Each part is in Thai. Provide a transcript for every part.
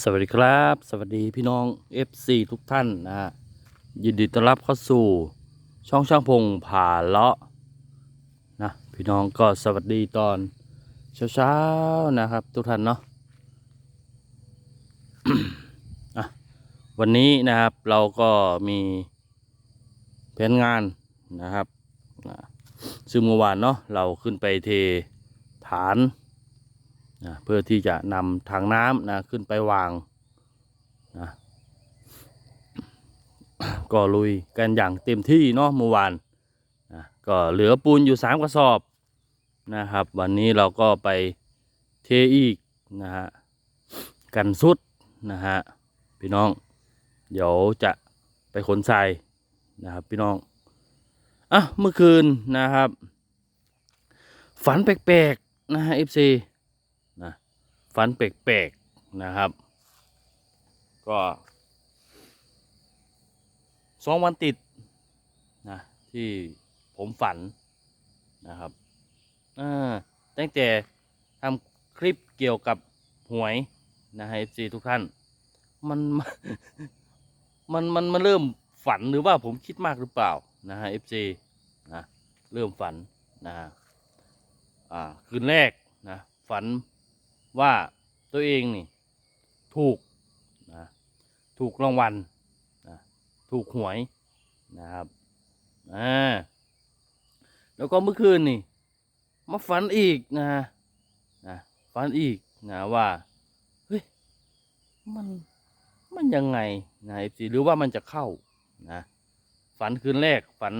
สวัสดีครับ สวัสดีพี่น้อง FC ทุกท่านนะฮะยินดีต้อนรับเข้าสู่ช่องช่างพงผ่าเลาะนะพี่น้องก็สวัสดีตอนเช้าๆนะครับ ทุกท่านเนาะะวันนี้นะครับเราก็มีแผนงานนะครับนะซึ่งเมื่อวานเนาะเราขึ้นไปเทฐาน นะเพื่อที่จะนำถังน้ำนะขึ้นไปวางนะก็ลุยกันอย่างเต็มที่เนาะเมื่อวานนะก็เหลือปูนอยู่สามกระสอบนะครับ วันนี้เราก็ไปเทอีกนะฮะกันสุดนะฮะพี่น้อง เดี๋ยวจะไปขนทรายนะครับพี่น้องอะเมื่อคืนนะครับ ฝันแปลกๆนะฮะ FC ฝันแปลกๆนะครับ ก็สองวันติดนะที่ผมฝันนะครับอ่าตั้งแต่ทำคลิปเกี่ยวกับหวยนะฮะ FC ทุกท่าน มันมันมันมันเริ่มฝันหรือว่าผมคิดมากหรือเปล่านะฮะ FC นะเริ่มฝันนะฮะอ่าคืนแรกนะฝัน ว่าตัวเองนี่ถูกนะถูกรางวัลนะถูกหวยนะครับอ่าแล้วก็เมื่อคืนนี่มาฝันอีกนะนะฝันอีกนะว่าเฮ้ยมันมันยังไงนะเอฟซีหรือว่ามันจะเข้านะฝันคืนแรกฝัน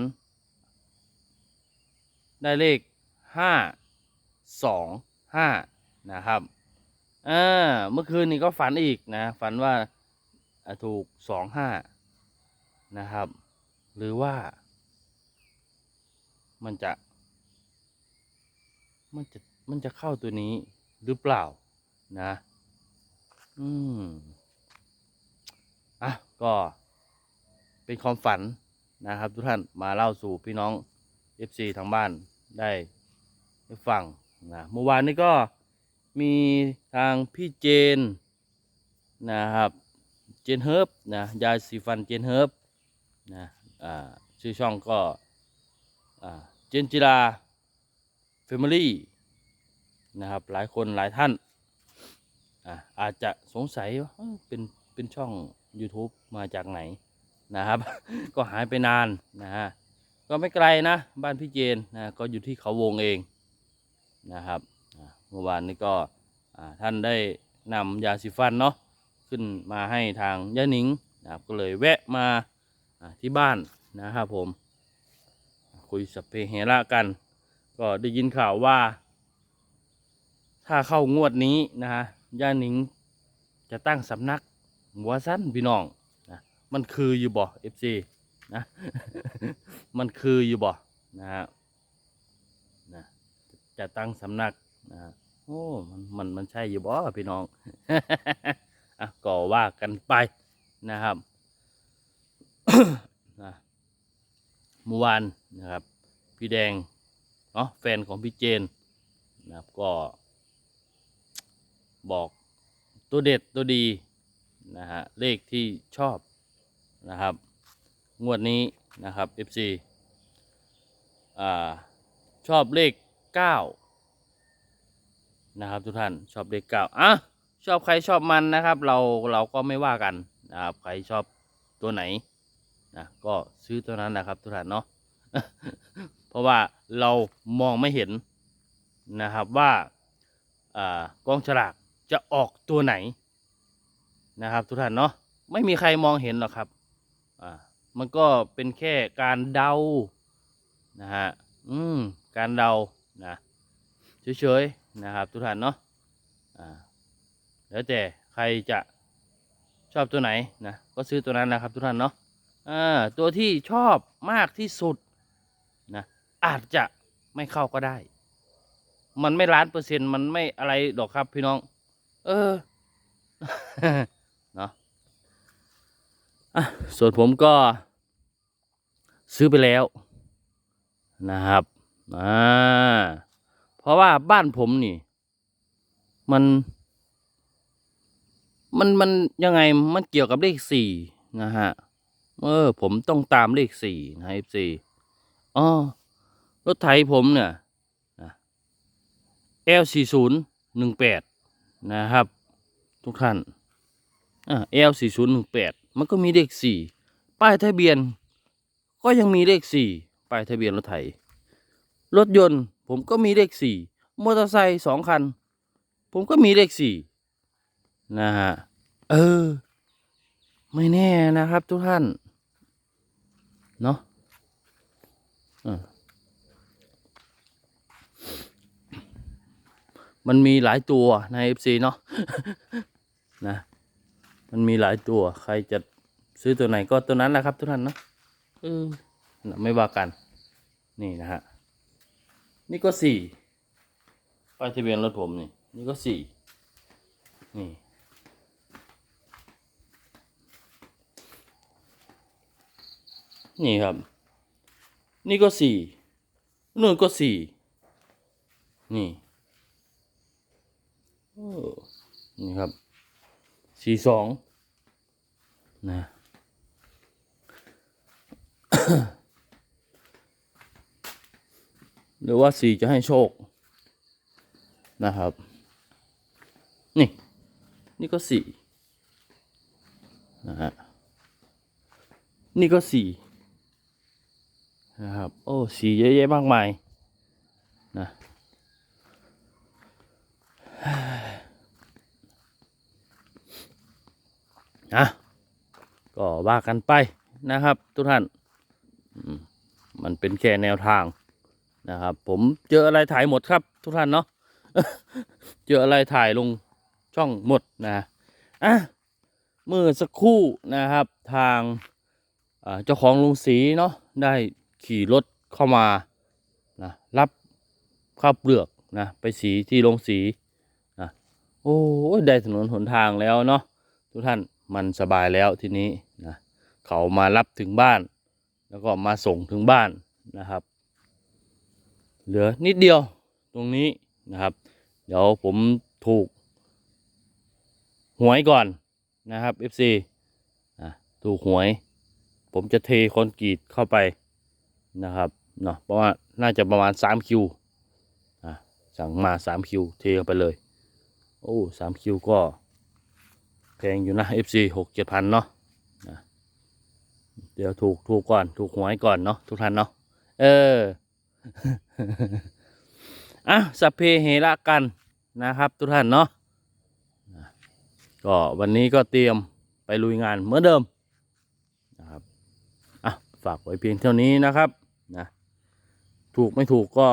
ได้เลขห้าสองห้านะครับ อ่าเมื่อคืนนี้ก็ฝันอีกนะ ฝันว่าถูกสองห้านะครับ หรือว่า มันจะ มันจะมันจะเข้าตัวนี้หรือเปล่านะ อืมอะก็เป็นความฝันนะครับ ทุกท่านมาเล่าสู่พี่น้อง FC ทางบ้านได้ฟังนะเมื่อวานนี้ก็ มีทางพี่เจนนะครับ เจนเฮิร์บนะยาสีฟันเจนเฮิร์บนะอ่าชื่อช่องก็อ่าเจนจิราเฟมิลี่นะครับ หลายคนหลายท่านอ่าอาจจะสงสัยว่าเป็นเป็นช่อง YouTube มาจากไหนนะครับ ก็หายไปนานนะฮะก็ไม่ไกลนะ บ้านพี่เจนนะก็อยู่ที่เขาวงเองนะครับ เมื่อวานนี้ก็ท่านได้นำยาสีฟันเนาะขึ้นมาให้ทางย่าหนิงนะครับก็เลยแวะมาที่บ้านนะครับผม คุยสพเพเฮระกัน ก็ได้ยินข่าวว่า ถ้าเข้างวดนี้นะฮะย่าหนิงจะตั้งสำนักหัวสั้นพี่น้องนะมันคืออยู่บ่เอฟซีนะมันคืออยู่บ่นะฮะนะจะตั้งสำนักนะฮะ โอ้มันมันมันใช่อยู่บ่พี่น้องอะก็ว่ากันไปนะครับนะเมื่อวานนะครับ พี่แดงเนาะแฟนของพี่เจนนะครับก็ บอกตัวเด็ดตัวดีนะฮะเลขที่ชอบนะครับ งวดนี้นะครับ FC อ่าชอบเลขเก้า นะครับทุกท่านชอบเลขเก้าอะชอบใครชอบมันนะครับ เราเราก็ไม่ว่ากันนะครับใครชอบตัวไหนนะก็ซื้อตัวนั้นนะครับทุกท่านเนาะเพราะว่าเรามองไม่เห็นนะครับว่าอ่ากองฉลากจะออกตัวไหนนะครับทุกท่านเนาะไม่มีใครมองเห็นหรอกครับอ่ามันก็เป็นแค่การเดานะฮะอืมการเดานะเฉยๆ นะครับ ทุกท่านเนาะแล้วแต่ใครจะชอบตัวไหนนะก็ซื้อตัวนั้นนะครับ ทุกท่านเนาะตัวที่ชอบมากที่สุดนะอาจจะไม่เข้าก็ได้ มันไม่ล้านเปอร์เซ็นต์มันไม่อะไรหรอกครับพี่น้อง เออเนาะอะส่วนผมก็ซื้อไปแล้วนะครับอ่า เพราะว่าบ้านผมนี่ มัน มันมันยังไงมันเกี่ยวกับเลขสี่นะฮะเออผมต้องตามเลขสี่นะเอฟซีอ๋อรถไถผมเนี่ยนะ L สี่ศูนย์หนึ่งแปดนะครับ ทุกท่านอ่า L สี่ศูนย์หนึ่งแปดมันก็มีเลขสี่ป้ายทะเบียน ก็ยังมีเลขสี่ป้ายทะเบียนรถไถรถยนต์ ผมก็มีเลขสี่มอเตอร์ไซค์สองคัน ผมก็มีเลขสี่นะฮะ เออ ไม่แน่นะครับทุกท่าน เนาะอ่ามันมีหลายตัวใน FC เนาะนะ มันมีหลายตัว ใครจะซื้อตัวไหนก็ตัวนั้นแหละครับทุกท่านเนาะเออนะไม่ว่ากัน นี่นะฮะ นี่ก็สี่ป้ายทะเบียนรถผมนี่ นี่ก็สี่นี่ นี่ครับ นี่ก็สี่นู่นก็สี่นี่นี่ครับสี่สองนะ หรือว่าสี่จะให้โชคนะครับ นี่ นี่ก็สี่นะฮะนี่ก็สี่นะครับ โอ้สีเยอะแยะมากมายนะนะก็ว่ากันไปนะครับ ทุกท่าน มันเป็นแค่แนวทาง นะครับ ผมเจออะไรถ่ายหมดครับ ทุกท่านเนาะเจออะไรถ่ายลงช่องหมดนะอะเมื่อสักครู่นะครับทางเจ้าของโรงสีเนาะได้ขี่รถเข้ามานะรับข้าวเปลือกนะไปสีที่โรงสีนะโอ้ยได้ถนนหนทางแล้วเนาะทุกท่านมันสบายแล้วทีนี้นะเขามารับถึงบ้าน แล้วก็มาส่งถึงบ้านนะครับ เหลือนิดเดียวตรงนี้นะครับ เดี๋ยวผมถูก หวยก่อนนะครับ FC อะถูกหวย ผมจะเทคอนกรีตเข้าไปนะครับเนาะเพราะว่าน่าจะประมาณสามคิวอะสั่งมาสามคิวเทเข้าไปเลย โอ้สามคิวก็แพงอยู่นะ FC หกเจ็ดพันเนาะเดี๋ยวถูกถูกก่อนถูกหวยก่อนเนาะทุกท่านเนาะเออ อะสัพเพเหระกันนะครับ ทุกท่านเนาะก็วันนี้ก็เตรียมไปลุยงานเหมือนเดิมนะครับอะฝากไว้เพียงเท่านี้นะครับนะถูกไม่ถูกก็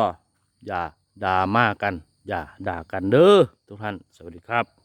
อย่าด่ามากกัน อย่าด่ากันเด้อทุกท่าน สวัสดีครับ